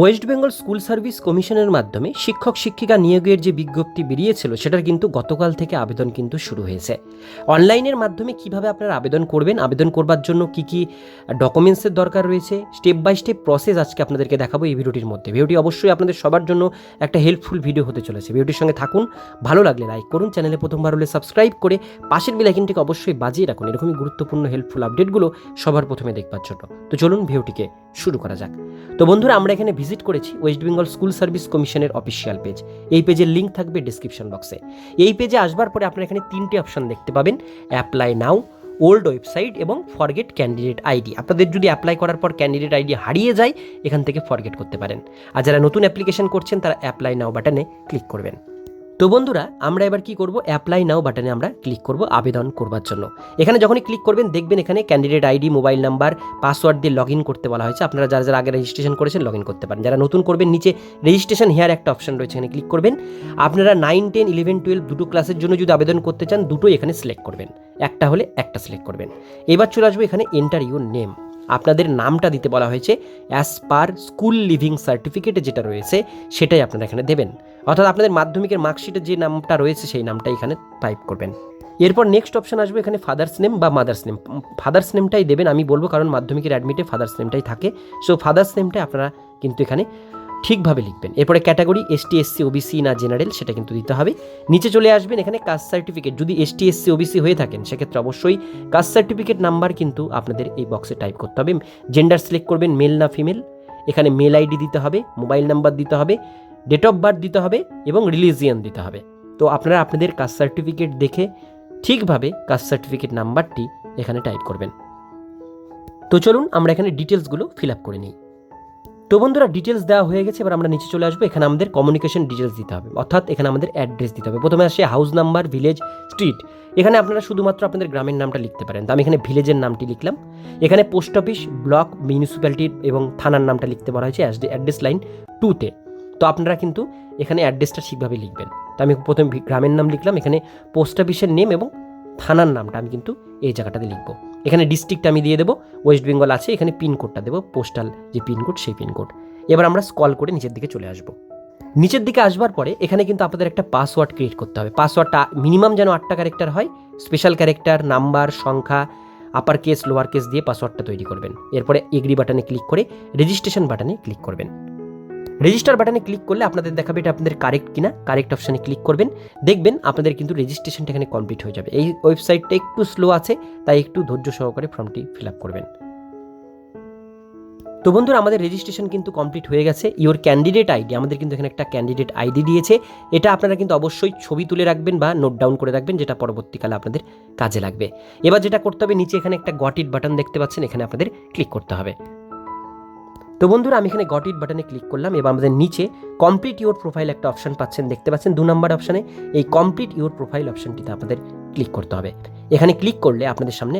West Bengal school service কমিশনের মাধ্যমে শিক্ষক শিক্ষিকা নিয়োগের যে বিজ্ঞপ্তি বেরিয়েছিল, সেটার কিন্তু গতকাল থেকে আবেদন কিন্তু শুরু হয়েছে। অনলাইনের মাধ্যমে কীভাবে আপনারা আবেদন করবেন, আবেদন করবার জন্য কি কি ডকুমেন্টসের দরকার রয়েছে, স্টেপ বাই স্টেপ প্রসেস আজকে আপনাদেরকে দেখাবো এই ভিডিওটির মধ্যে। ভিডিওটি অবশ্যই আপনাদের সবার জন্য একটা হেল্পফুল ভিডিও হতে চলেছে। ভিডিওটির সঙ্গে থাকুন, ভালো লাগলে লাইক করুন, চ্যানেলে প্রথমবার হলে সাবস্ক্রাইব করে পাশের বেলাইকিনটিকে অবশ্যই বাজিয়ে রাখুন। এরকমই গুরুত্বপূর্ণ হেল্পফুল আপডেটগুলো সবার প্রথমে দেখবার জন্য। তো চলুন ভিডিওটিকে শুরু করা যাক। তো বন্ধুরা, আমরা এখানে ভিজিট করেছি ওয়েস্ট বেঙ্গল স্কুল সার্ভিস কমিশনের অফিসিয়াল পেজ। এই পেজের লিঙ্ক থাকবে ডিসক্রিপশন বক্সে। এই পেজে আসবার পরে আপনারা এখানে তিনটে অপশন দেখতে পাবেন, অ্যাপ্লাই নাও, ওল্ড ওয়েবসাইট এবং ফরগেট ক্যান্ডিডেট আইডি। আপনাদের যদি অ্যাপ্লাই করার পর ক্যান্ডিডেট আইডি হারিয়ে যায়, এখান থেকে ফরগেট করতে পারেন। আর যারা নতুন অ্যাপ্লিকেশন করছেন, তারা অ্যাপ্লাই নাও বাটনে ক্লিক করবেন। তো বন্ধুরা, আমরা এবার কি করব? অ্যাপ্লাই নাও বাটনে আমরা ক্লিক করব আবেদন করবার জন্য। এখানে যখনই ক্লিক করবেন, দেখবেন এখানে candidate ID mobile number password দিয়ে লগ করতে বলা হয়েছে। আপনারা যারা যারা আগে রেজিস্ট্রেশন করেছেন লগ করতে পারেন। যারা নতুন করবেন, নিচে রেজিস্ট্রেশন হেয়ার একটা অপশন রয়েছে, এখানে ক্লিক করবেন। আপনারা নাইন টেন ইলেভেন টুয়েলভ দুটো ক্লাসের জন্য যদি আবেদন করতে চান, দুটোই এখানে সিলেক্ট করবেন। একটা হলে একটা সিলেক্ট করবেন। এবার চলে আসব এখানে এন্টার ইউর নেম আপনাদের নামটা দিতে বলা হয়েছে অ্যাজ পার স্কুল লিভিং সার্টিফিকেটে যেটা রয়েছে, সেটাই আপনারা এখানে দেবেন। অর্থাৎ আপনাদের মাধ্যমিকের মার্কশিটে যে নামটা রয়েছে, সেই নামটা এখানে টাইপ করবেন। এরপর নেক্সট অপশন আসবে এখানে ফাদার্স নেম বা মাদার্স নেম ফাদার্স নেমটাই দেবেন, আমি বলব কারণ মাধ্যমিকের অ্যাডমিটে ফাদার্স নেমটাই থাকে। সো ফাদার্স নেমটাই আপনারা কিন্তু এখানে ঠিকভাবে লিখবেন। এরপরে ক্যাটাগরি এসটি এসসি ওবিসি না জেনারেল সেটা কিন্তু দিতে হবে। নিচে চলে আসবেন এখানে কাস্ট সার্টিফিকেট যদি এসটি এসসি ওবিসি হয়ে থাকেন, সেক্ষেত্রে অবশ্যই কাস্ট সার্টিফিকেট নাম্বার কিন্তু আপনাদের এই বক্সে টাইপ করতে হবে। জেন্ডার সিলেক্ট করবেন মেল না ফিমেল এখানে মেল আইডি দিতে হবে মোবাইল নাম্বার দিতে হবে। ডেট অফ বার্থ দিতে হবে এবং রিলিজিয়ান দিতে হবে। তো আপনারা আপনাদের কাস্ট সার্টিফিকেট দেখে ঠিকভাবে কাস্ট সার্টিফিকেট নাম্বারটি এখানে টাইপ করবেন। তো চলুন আমরা এখানে ডিটেলসগুলো ফিল আপ করে নিই। তো বন্ধুরা ডিটেলস দেওয়া হয়ে গেছে, এবার আমরা নিচে চলে আসব। এখানে আমাদের কমিউনিকেশন ডিটেলস দিতে হবে, অর্থাৎ এখানে আমাদের অ্যাড্রেস দিতে হবে। প্রথমে আসে হাউস নাম্বার ভিলেজ স্ট্রিট এখানে আপনারা শুধুমাত্র আপনাদের গ্রামের নামটা লিখতে পারেন। তো আমি এখানে ভিলেজের নামটি লিখলাম। এখানে পোস্ট অফিস ব্লক মিউনিসিপ্যালিটির এবং থানার নামটা লিখতে বলা হয়েছে অ্যাড্রেস লাইন টুতে তো আপনারা কিন্তু এখানে অ্যাড্রেসটা ঠিকভাবে লিখবেন। তো আমি প্রথমে গ্রামের নাম লিখলাম, এখানে পোস্ট অফিসের নেম এবং থানার নামটা আমি কিন্তু এই জায়গাটাতে লিখব। এখানে ডিস্ট্রিক্ট আমি দিয়ে দেবো ওয়েস্ট বেঙ্গল আছে, এখানে পিনকোডটা দেবো পোস্টাল যে পিনকোড সেই পিনকোড এবার আমরা স্কল করে নিচের দিকে চলে আসব। নিচের দিকে আসবার পরে এখানে কিন্তু আপনাদের একটা পাসওয়ার্ড ক্রিয়েট করতে হবে। পাসওয়ার্ডটা মিনিমাম যেন আটটা ক্যারেক্টার হয় স্পেশাল ক্যারেক্টার নাম্বার সংখ্যা আপার কেস লোয়ার কেস দিয়ে পাসওয়ার্ডটা তৈরি করবেন। এরপরে এগ্রি বাটনে ক্লিক করে রেজিস্ট্রেশন বাটনে ক্লিক করবেন। রেজিস্টার বাটনে ক্লিক করলে আপনাদের দেখাবে এটা আপনাদের কারেক্ট কিনা কারেক্ট অপশানে ক্লিক করবেন। দেখবেন আপনাদের কিন্তু রেজিস্ট্রেশনটা এখানে কমপ্লিট হয়ে যাবে। এই ওয়েবসাইটটা একটু স্লো আছে, তাই একটু ধৈর্য সহকারে ফর্মটি ফিল আপ করবেন। তো বন্ধুরা, আমাদের রেজিস্ট্রেশন কিন্তু কমপ্লিট হয়ে গেছে। ইওর ক্যান্ডিডেট আইডি আমাদের কিন্তু এখানে একটা ক্যান্ডিডেট আইডি দিয়েছে। এটা আপনারা কিন্তু অবশ্যই ছবি তুলে রাখবেন বা নোট ডাউন করে রাখবেন, যেটা পরবর্তীকালে আপনাদের কাজে লাগবে। এবার যেটা করতে হবে, নিচে এখানে একটা গট ইট বাটন দেখতে পাচ্ছেন, এখানে আপনাদের ক্লিক করতে হবে। তো বন্ধুরা, আমি এখানে গট ইট বাটনে ক্লিক করলাম। এবার আমাদের নিচে কমপ্লিট ইওর প্রোফাইল একটা অপশন পাচ্ছেন, দেখতে পাচ্ছেন দু নম্বর অপশানে এই কমপ্লিট ইউর প্রোফাইল অপশনটিতে আপনাদের ক্লিক করতে হবে। এখানে ক্লিক করলে আপনাদের সামনে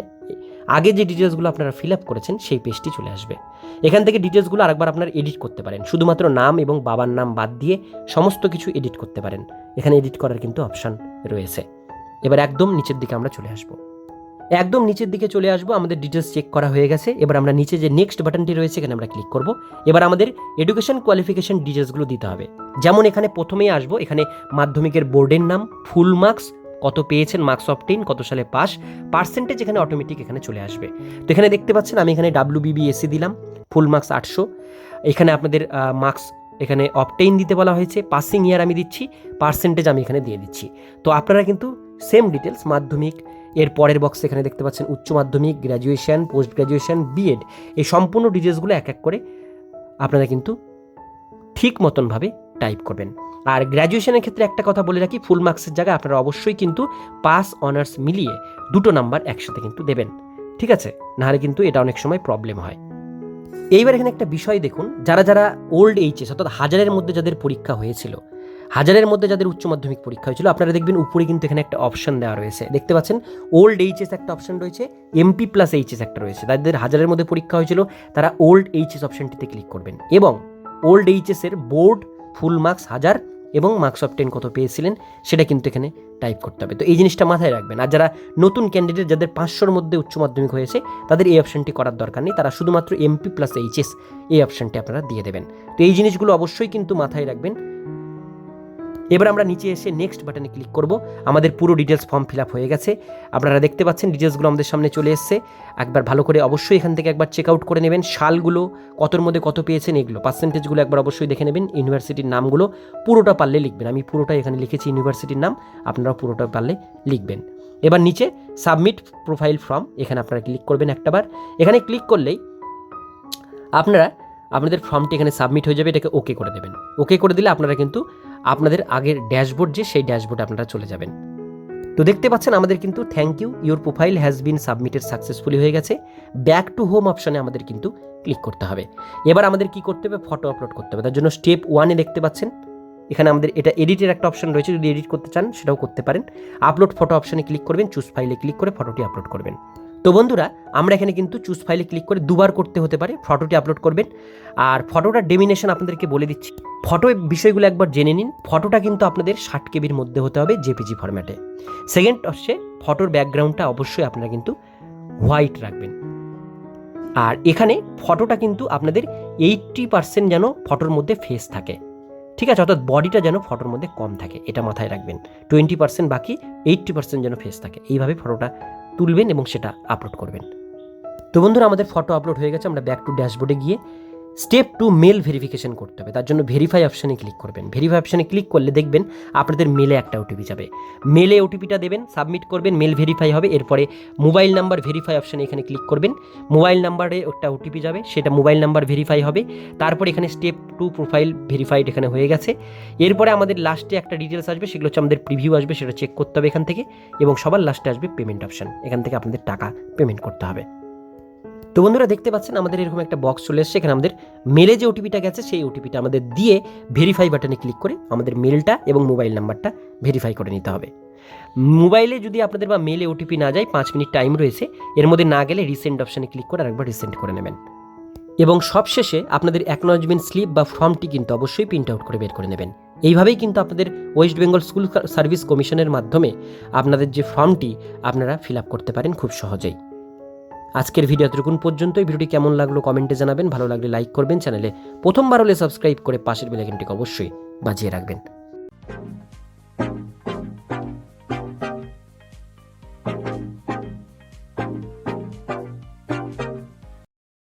আগে যে ডিটেলসগুলো আপনারা ফিল আপ করেছেন, সেই পেজটি চলে আসবে। এখান থেকে ডিটেলসগুলো আরেকবার আপনারা এডিট করতে পারেন। শুধুমাত্র নাম এবং বাবার নাম বাদ দিয়ে সমস্ত কিছু এডিট করতে পারেন। এখানে এডিট করার কিন্তু অপশান রয়েছে। এবার একদম নিচের দিকে আমরা চলে আসব। একদম নিচের দিকে চলে আসব, আমাদের ডিটেলস চেক করা হয়ে গেছে। এবার আমরা নিচে যে নেক্সট বাটনটি রয়েছে, এখানে আমরা ক্লিক করব। এবার আমাদের এডুকেশন কোয়ালিফিকেশন ডিটেলসগুলো দিতে হবে। যেমন এখানে প্রথমেই আসব, এখানে মাধ্যমিকের বোর্ডের নাম ফুল মার্কস কত পেয়েছেন মার্কস অফ টেন কত সালে পাস পার্সেন্টেজ এখানে অটোমেটিক এখানে চলে আসবে। তো এখানে দেখতে পাচ্ছেন, আমি এখানে ডাব্লিউ বিবিএসসি দিলাম ফুল মার্কস আটশো। এখানে আপনাদের মার্কস এখানে অপটেইন দিতে বলা হয়েছে পাসিং ইয়ার আমি দিচ্ছি পার্সেন্টেজ আমি এখানে দিয়ে দিচ্ছি। তো আপনারা কিন্তু সেম ডিটেলস মাধ্যমিক এর পরের বক্সে এখানে দেখতে পাচ্ছেন উচ্চ মাধ্যমিক গ্র্যাজুয়েশন পোস্ট গ্র্যাজুয়েশন বিএড এই সম্পূর্ণ ডিটেলসগুলো এক এক করে আপনারা কিন্তু ঠিক মতনভাবে টাইপ করবেন। আর গ্র্যাজুয়েশনের ক্ষেত্রে একটা কথা বলে রাখি ফুল মার্কসের জায়গায় আপনারা অবশ্যই কিন্তু পাস অনার্স মিলিয়ে দুটো নাম্বার একসাথে কিন্তু দেবেন। ঠিক আছে? নাহলে কিন্তু এটা অনেক সময় প্রবলেম হয়। এইবার এখানে একটা বিষয় দেখুন, যারা যারা ওল্ড এইচএস অর্থাৎ হাজারের মধ্যে যাদের পরীক্ষা হয়েছিল হাজারের মধ্যে যাদের উচ্চ মাধ্যমিক পরীক্ষা হয়েছিল, আপনারা দেখবেন উপরে কিন্তু এখানে একটা অপশন দেওয়া রয়েছে। দেখতে পাচ্ছেন ওল্ড এইচএস একটা অপশন রয়েছে এমপি প্লাস এইচএস একটা রয়েছে। যাদের হাজারের মধ্যে পরীক্ষা হয়েছিল, তারা ওল্ড এইচএস অপশনটিতে ক্লিক করবেন। এবং ওল্ড এইচএস এর বোর্ড ফুল মার্কস হাজার এবং মার্কস অফ টেন কত পেয়েছিলেন, সেটা কিন্তু এখানে টাইপ করতে হবে। তো এই জিনিসটা মাথায় রাখবেন। আর যারা নতুন ক্যান্ডিডেট যাদের পাঁচশোর মধ্যে উচ্চ মাধ্যমিক হয়েছে, তাদের এই অপশনটি করার দরকার নেই। তারা শুধুমাত্র এমপি প্লাস এইচএস এই অপশনটি আপনারা দিয়ে দেবেন। তো এই জিনিসগুলো অবশ্যই কিন্তু মাথায় রাখবেন। এবার আমরা নিচে এসে নেক্সট বাটনে ক্লিক করব। আমাদের পুরো ডিটেলস ফর্ম ফিল আপ হয়ে গেছে। আপনারা দেখতে পাচ্ছেন ডিটেলসগুলো আমাদের সামনে চলে এসছে। একবার ভালো করে অবশ্যই এখান থেকে একবার চেক আউট করে নেবেন। সালগুলো কতর মধ্যে কত পেয়েছেন এগুলো। পার্সেন্টেজগুলো একবার অবশ্যই দেখে নেবেন। ইউনিভার্সিটির নামগুলো পুরোটা পারলে লিখবেন। আমি পুরোটা এখানে লিখেছি ইউনিভার্সিটির নাম। আপনারা পুরোটা পারলে লিখবেন। এবার নিচে সাবমিট প্রোফাইল ফর্ম এখানে আপনারা ক্লিক করবেন একটাবার এখানে ক্লিক করলেই আপনারা, আপনাদের ফর্মটি এখানে সাবমিট হয়ে যাবে। এটাকে ওকে করে দেবেন। ওকে করে দিলে আপনারা কিন্তু আপনাদের আগের ড্যাশবোর্ড যে সেই ড্যাশবোর্ডে আপনারা চলে যাবেন। তো দেখতে পাচ্ছেন আমাদের কিন্তু thank you your profile has been submitted successfully হয়ে গেছে। ব্যাক টু হোম অপশনে আমাদের কিন্তু ক্লিক করতে হবে। এবার আমাদের কি করতে হবে? ফটো আপলোড করতে হবে। তার জন্য স্টেপ ওয়ানে দেখতে পাচ্ছেন, এখানে আমাদের এটা এডিটের একটা অপশন রয়েছে। যদি এডিট করতে চান, সেটাও করতে পারেন। আপলোড ফটো অপশনে ক্লিক করবেন চুজ ফাইলে ক্লিক করে ফটোটি আপলোড করবেন। তো বন্ধুরা, আমরা এখানে কিন্তু চুজ ফাইলে ক্লিক করে দুবার করতে হতে পারে ফটোটি আপলোড করবেন। আর ফটোটার ডেমিনেশন আপনাদেরকে বলে দিচ্ছি। ফটো বিষয়গুলো একবার জেনে নিন। ফটোটা কিন্তু আপনাদের ষাট কেবির মধ্যে হতে হবে জেপিজি ফরম্যাটে সেকেন্ড হচ্ছে ফটোর ব্যাকগ্রাউন্ডটা অবশ্যই আপনারা কিন্তু হোয়াইট রাখবেন। আর এখানে ফটোটা কিন্তু আপনাদের এইটটি পার্সেন্ট যেন ফটোর মধ্যে ফেস থাকে। ঠিক আছে, অর্থাৎ বডিটা যেন ফটোর মধ্যে কম থাকে, এটা মাথায় রাখবেন। টোয়েন্টি পার্সেন্ট বাকি এইটটি পার্সেন্ট যেন ফেস থাকে। এইভাবে ফটোটা তুলবেন এবং সেটা আপলোড করবেন। তো বন্ধুরা, আমাদের ফটো আপলোড হয়ে গেছে। আমরা ব্যাক টু ড্যাশবোর্ডে গিয়ে স্টেপ টু মেল ভেরিফিকেশন করতে হবে। তার জন্য ভেরিফাই অপশানে ক্লিক করবেন। ভেরিফাই অপশানে ক্লিক করলে দেখবেন আপনাদের মেলে একটা ওটিপি যাবে। মেলে ওটিপিটা দেবেন সাবমিট করবেন মেল ভেরিফাই হবে, এরপরে মোবাইল নাম্বার ভেরিফাই অপশানে এখানে ক্লিক করবেন। মোবাইল নাম্বারে একটা ওটিপি যাবে, সেটা মোবাইল নাম্বার ভেরিফাই হবে। তারপর এখানে স্টেপ টু প্রোফাইল ভেরিফাইড এখানে হয়ে গেছে। এরপরে আমাদের লাস্টে একটা ডিটেলস আসবে, সেগুলো হচ্ছে আমাদের প্রিভিউ আসবে, সেটা চেক করতে হবে এখান থেকে এবং সবার লাস্টে আসবে পেমেন্ট অপশান এখান থেকে আপনাদের টাকা পেমেন্ট করতে হবে। তো বন্ধুরা দেখতে পাচ্ছেন আমাদের এরকম একটা বক্স চলে এসছে, এখানে আমাদের মেলে যে ওটিপিটা গেছে, সেই ওটিপিটা আমাদের দিয়ে ভেরিফাই বাটনে ক্লিক করে আমাদের মেলটা এবং মোবাইল নাম্বারটা ভেরিফাই করে নিতে হবে। মোবাইলে যদি আপনাদের বা মেলে ওটিপি না যায়, পাঁচ মিনিট টাইম রয়েছে, এর মধ্যে না গেলে রিসেন্ট অপশানে ক্লিক করে আরেকবার রিসেন্ট করে নেবেন। এবং সবশেষে আপনাদের অ্যাকনোলজমেন্ট স্লিপ বা ফর্মটি কিন্তু অবশ্যই প্রিন্ট আউট করে বের করে নেবেন। এইভাবেই কিন্তু আপনাদের ওয়েস্ট বেঙ্গল স্কুল সার্ভিস কমিশনের মাধ্যমে আপনাদের যে ফর্মটি আপনারা ফিল আপ করতে পারেন খুব সহজেই। আজকের ভিডিও এতটুকুন পর্যন্ত এই ভিডিওটি কেমন লাগল কমেন্টে জানাবেন। ভালো লাগলে লাইক করবেন। চ্যানেলে প্রথমবার হলে সাবস্ক্রাইব করে পাশের বেলাইকনটিকে অবশ্যই বাজিয়ে রাখবেন।